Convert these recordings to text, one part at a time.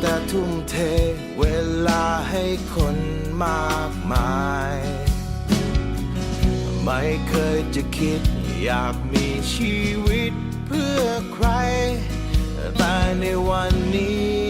แต่ทุ่มเทเวลาให้คนมากมาย ไม่เคยจะคิดอยากมีชีวิตเพื่อใคร แต่ในวันนี้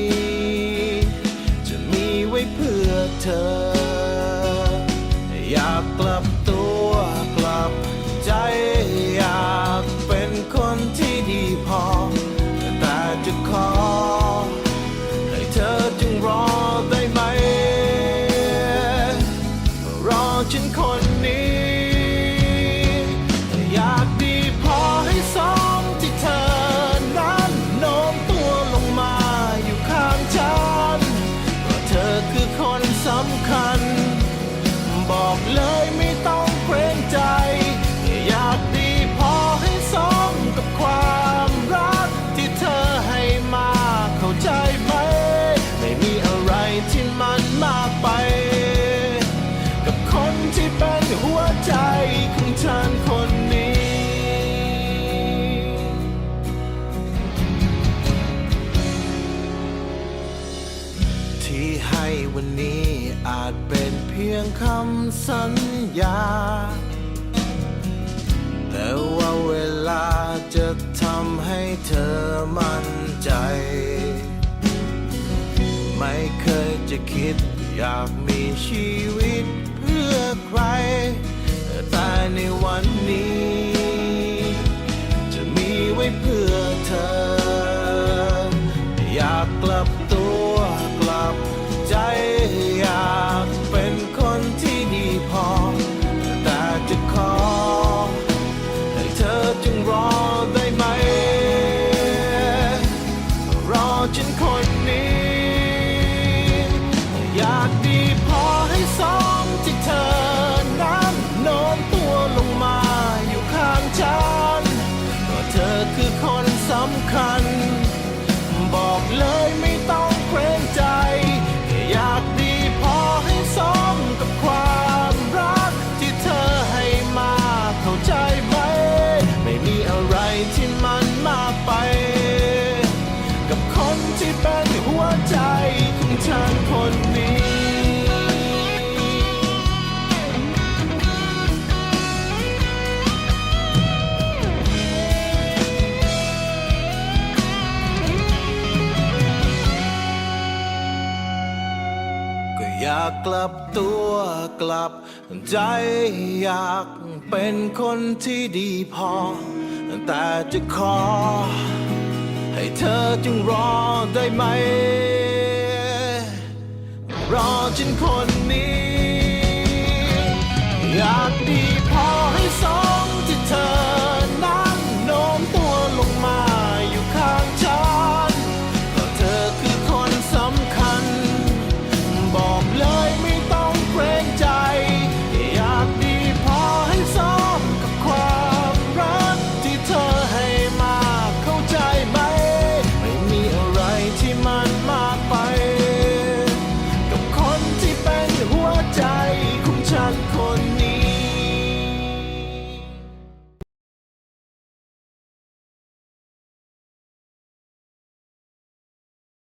บอ ที่ให้วันนี้อาจเป็นเพียงคำสัญญา แต่ว่าเวลาจะทำให้เธอมั่นใจ ไม่เคยจะคิดอยากมีชี อยากกลับตัวกลับใจอยากเป็นคนที่ดีพอ แต่จะขอ ให้เธอจึงรอได้ไหม รอฉันคนนี้ อยาก